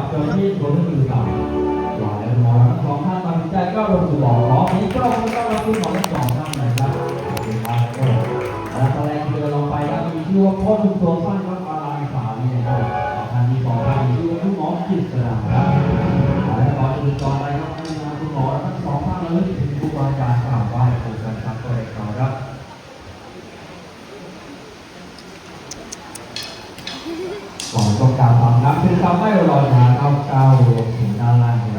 กับเจ้าหน้าที่ตัวที่มือเก่าหลายหมอทั้งสองท่านตัดสินใจก็ลงสู่บ่อร้องนี้ก็ลงก็รับคุณหมอทั้งสองท่านนะครับเป็นการก็และแสดงเรือลงไปแล้วมีชื่อว่าพ่อคุณตัวสั้นวัดปาลายสามีนะครับท่านที่สองท่านมีชื่อว่าคุณหมอกิตตินะครับและตอนอื่นก่อนอะไรครับให้ทางคุณหมอทั้งสองท่านระลึกถึงครูบาอาจารย์กราบไหว้ครูกันครับตัวเอกเราครับ ก่อนต้องการทำ นับเป็นคำไม่รอช้าเข้าเก้าลงถึงด้านล่าง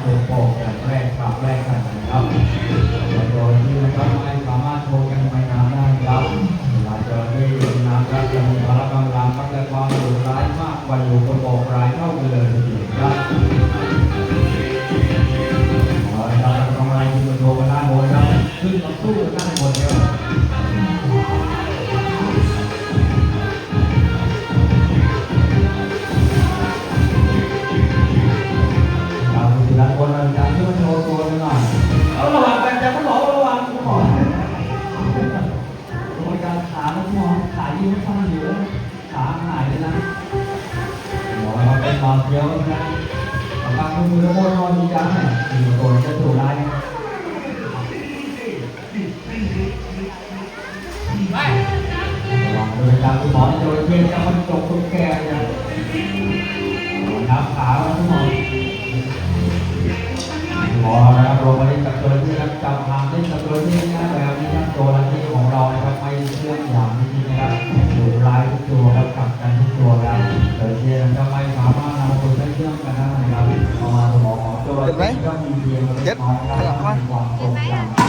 โชว์โปรกันแรกขับแรกกันนะครับโดยที่นะครับไม่สามารถโชว์กันไปนานได้ครับเวลาเจอที่น้ำครับจะมีพละกำลังพักและความดุร้ายมากกว่าอยู่บนโบกรายเท่ากันเลยทีเดียวครับเอาละครับกำลังที่มาโชว์กันด้านบนครับขึ้นมาสู้กันได้านบนเดียว ระวังด้วยการคุณหมอจะไปเพียงจะมันจบคนแก่เนี่ยนับขาแล้วคุณหมอหมอเรานะครับลงมาเล่นกับตัวที่นะครับจับทางเล่นกับตัวที่นะแบบนี้ครับตัวที่ของเรานะครับไม่เชื่อมอย่างจริงๆนะครับถูกไล่ทุกตัวครับกลับกันทุกตัวครับโดยที่นะครับไม่สามารถนำตัวไปเชื่อมกันได้นะครับเอามาสมองของตัวที่ก็มีเพียงเล็กน้อยนะครับมีความทรงจำน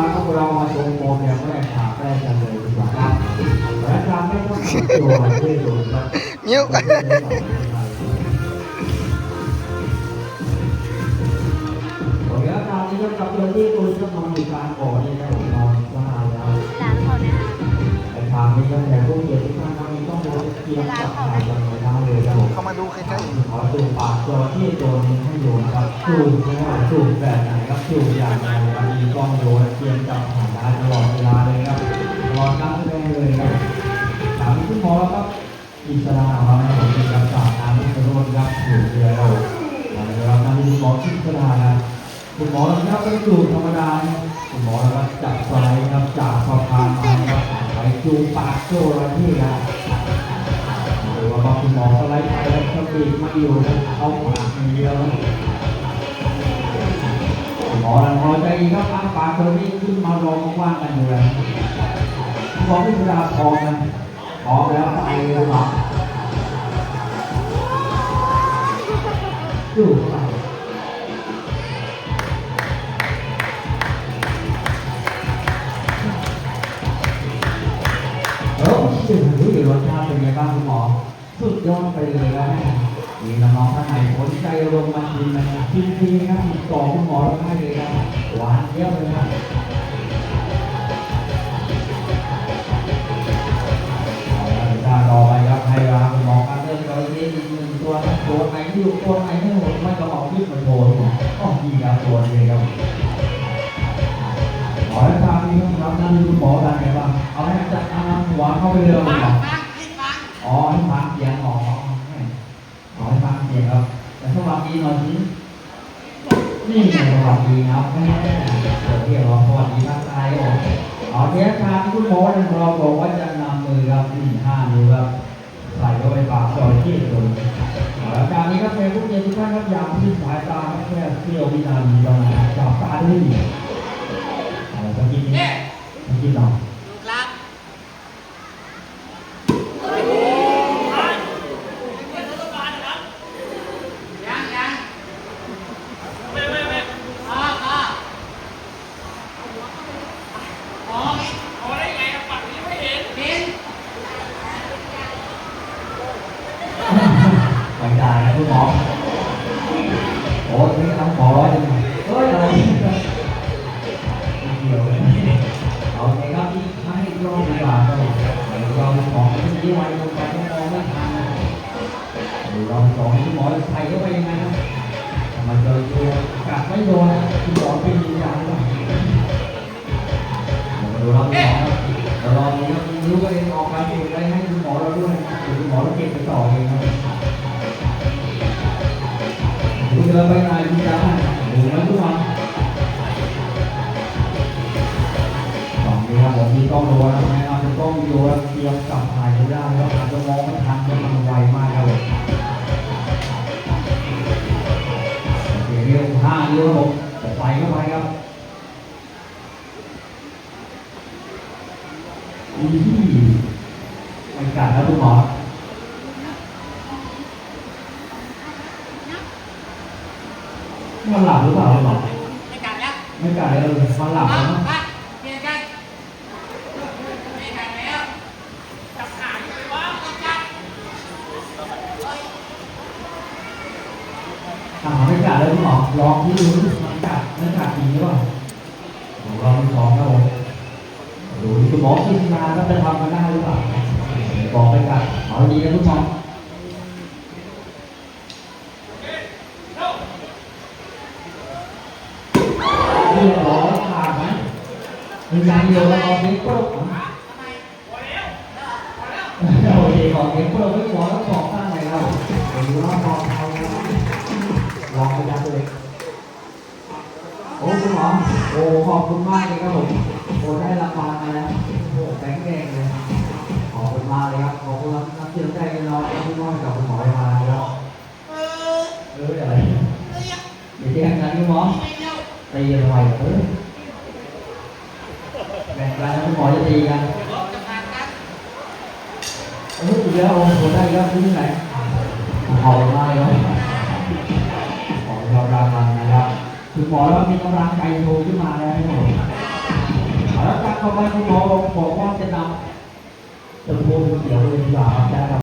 ยืดเวลาของเรามาชมโปรแกรมแรกฉากแรกกันเลยดีกว่าครับและการไม่ต้องตัวที่ดูครับนิ้วโอเคครับการนี้ก็กับเรื่องที่คุณจะนอนอยู่กลางบ่อนี่นะผมนอนสบายแล้วร้านเขาเนี่ยไอ้ทางนี้ก็แต่พวกเกียรติท่านก็มีต้องโดนเกียร์จับถ่ายกันเลยนะเลยครับผมเข้ามาดูใกล้ๆขอดูปากตัวที่ตัวนี้ให้ดูนครับจูบนะครับจูบแบบไหนครับจูบอย่างไรครับมีก อิสระของเราเนี่ยผมเป็นการสาน้ำที่กระโดดครับอยู่เรือเราเราทำคุณหมออิสระนะคุณหมอเราครับเป็นจูบธรรมดาคุณหมอเราจับไลด์ครับจากสะพานมาครับไปจูปากโจ้ระที่ครับหรือว่าบางคุณหมอสไลด์ไปแล้วก็ปีกมาอยู่แล้วเอาปากอย่างเดียวหมอเราพอใจครับอ้าปากตัวนี้ขึ้นมารองว่างกันอยู่เลยหมอพิจารณาพอนะ ร้อมแล้วไปเลยครับดูไปเออชื่อรู้อยู่รสชาติเป็นไงบ้างคุณหมอ สุดยอดไปเลยนะมีน้องๆท่านไหนสนใจลงมาชิมนะครับชิมฟรีนะครับติดต่อคุณหมอเราได้เลยครับหวานเยี่ยมเลยนะเตัวตัวไหนที่อยู่ตัวไหนไม่หมดไม่ต้องเอาที่มาโชว์คุณหมอก็ดีครับตัวนี้ครับขอให้ทางนี้ครับนั่นคุณหมอได้ไงบ้างเอาให้จัดอาหัวเข้าไปเรือคุณหมออ๋อให้ฟังเสียงอ๋อขอให้ฟังเสียงครับแต่สวัสดีหน่อยสินี่ไงสวัสดีครับแม่เดี๋ยวเที่ยวรอสวัสดีทักทายอ๋ออ๋อเทียทางคุณหมอเราบอกว่าจะนำมือครับที่ห้านิ้วครับ ใส่เข้าไปปากซอยที่ตัวแล้วการนี้ครับเป็นผู้เรียนทุกท่านครับยามที่สายตาแค่เสี้ยววินาทีเท่านั้นจับตาได้ดีสักนิดนี้สักนิดหน่อยครับ โอ้ คุณหมอ โอ้ยไม่ทำขอร้อยหนึ่งเฮ้ยอะไรเกี่ยวเลยเอาไงครับที่ให้รองดีกว่าครับเราของที่ไวลงไปก็มองไม่ทันเราของที่หมอใส่เข้าไปยังไงนะมันเจอตัวกัดไม่โดนนะ คุณจะไปไหนคุณจะดูมันทุกวันสองนี้ครับผมมีกล้องดูนะไม่เอาจะกล้องวิดีโอเตรียมกลับถ่ายไม่ได้แล้วอาจจะมองไม่ทันมันไวมากครับผมโอเคเรียวห้าเรียวครับผมจะใส่เข้าไปครับ มันหลับหรือเปล่าหรอไม่กัดแล้วไม่กัดเลยมันหลับเอาแล้วไปเปลี่ยนกันไม่กัดแล้วจับขาอยู่วะไม่กัดอ่าไม่กัดเลยคุณหมอลองที่ดูมันกัดมันกัดจริงหรือเปล่าผมลองลองครับผมดูคุณหมอกินยาแล้วจะทำมันได้หรือเปล่าบอกไม่กัดเอาดีนะคุณหมอเรียบร้อยขาดไหม มีการเดียวแล้วเอาเน็ตโป๊กทำไมโอเคขอเน็ตโป๊กไม่หมอแล้วบอกตั้งไหนเราดูแล้วพอเอาลองไปยัดเลยโอ้คุณหมอโอ้ขอบคุณมากเลยครับผมโอ้ได้รางวัลมาแล้วโอ้แบงค์แดงเลยขอบคุณมากเลยครับขอบคุณรับน้ำเชื่อใจกันเราที่มอบกับคุณหมอมาแล้วเอออะไรเดี๋ยวแจ้งกันคุณหมอตีกันไวเออ กันแล้วคุณหมอจะตีกันรถจะผ่านกันเออเดี๋ยวโอ้โหได้ครับที่ไหนขอบคุณมากเลยครับขอเรารางวัลนะครับคุณหมอแล้วมีกำลังใจโทรขึ้นมาแล้วครับผมแล้วจากเข้าไปคุณหมอบอกว่าจะนำจะโทรเขียวเลยดีกว่าครับได้ครับ